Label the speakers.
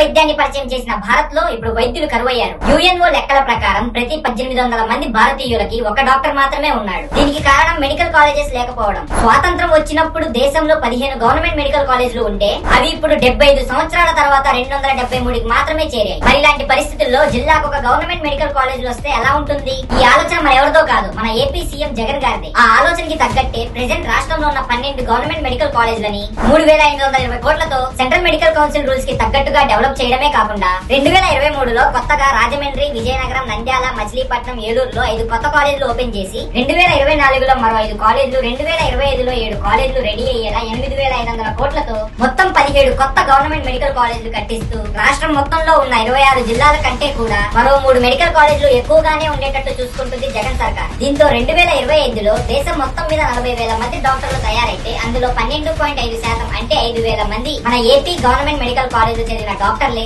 Speaker 1: వైద్యాన్ని పరిచయం చేసిన భారత్లో ఇప్పుడు వైద్యులు కరువయ్యారు. యుఎన్ఓ లెక్కల ప్రకారం ప్రతి పద్దెనిమిది వందల మంది భారతీయులకి ఒక డాక్టర్ మాత్రమే ఉన్నాడు. దీనికి కారణం మెడికల్ కాలేజెస్ లేకపోవడం. స్వాతంత్రం వచ్చినప్పుడు దేశంలో పదిహేను గవర్నమెంట్ మెడికల్ కాలేజీలు ఉంటే అవి ఇప్పుడు డెబ్బై ఐదు సంవత్సరాల తర్వాత రెండు వందల డెబ్బై మూడుకి మాత్రమే చేరాయి. మరి ఇలాంటి పరిస్థితుల్లో జిల్లాకు ఒక గవర్నమెంట్ మెడికల్ కాలేజీలు వస్తే ఎలా ఉంటుంది? ఈ ఆలోచన మన ఎవరిదో కాదు మన ఏపీ సీఎం జగన్ గారిది. ఆ ఆలోచనకి తగ్గట్టే ప్రెసెంట్ రాష్ట్రంలో ఉన్న పన్నెండు గవర్నమెంట్ మెడికల్ కాలేజీలని మూడు వేల ఐదు వందల ఇరవై కోట్లతో సెంట్రల్ మెడికల్ కౌన్సిల్ రూల్స్కి తగ్గట్టుగా డెవలప్ చేయడమే కాకుండా రెండు వేల ఇరవై మూడులో కొత్తగా రాజమండ్రి విజయనగరం నంద్యాల మచిలీపట్నం ఏలూరులో ఐదు కొత్త కాలేజీలు ఓపెన్ చేసి రెండు వేల ఇరవై నాలుగులో మరో ఐదు కాలేజీలు రెండు వేల ఇరవై ఐదులో ఏడు కాలేజీలు రెడీ అయ్యేలా ఎనిమిది వేల ఐదు వందల కోట్లతో మొత్తం పదిహేడు కొత్త గవర్నమెంట్ మెడికల్ కాలేజీలు కట్టిస్తూ రాష్ట్రం మొత్తంలో ఉన్న ఇరవై ఆరు జిల్లాల కంటే కూడా మరో మూడు మెడికల్ కాలేజీలు ఎక్కువగానే ఉండేటట్టు చూసుకుంటుంది జగన్ సర్కార్. దీంతో రెండు వేల ఇరవై ఐదులో దేశం మొత్తం మీద నలభై వేల మంది డాక్టర్లు తయారైతే అందులో పన్నెండు పాయింట్ ఐదు శాతం అంటే ఐదు వేల మంది మన ఏపీ గవర్నమెంట్ మెడికల్ కాలేజీలు చదివిన డాక్టర్లే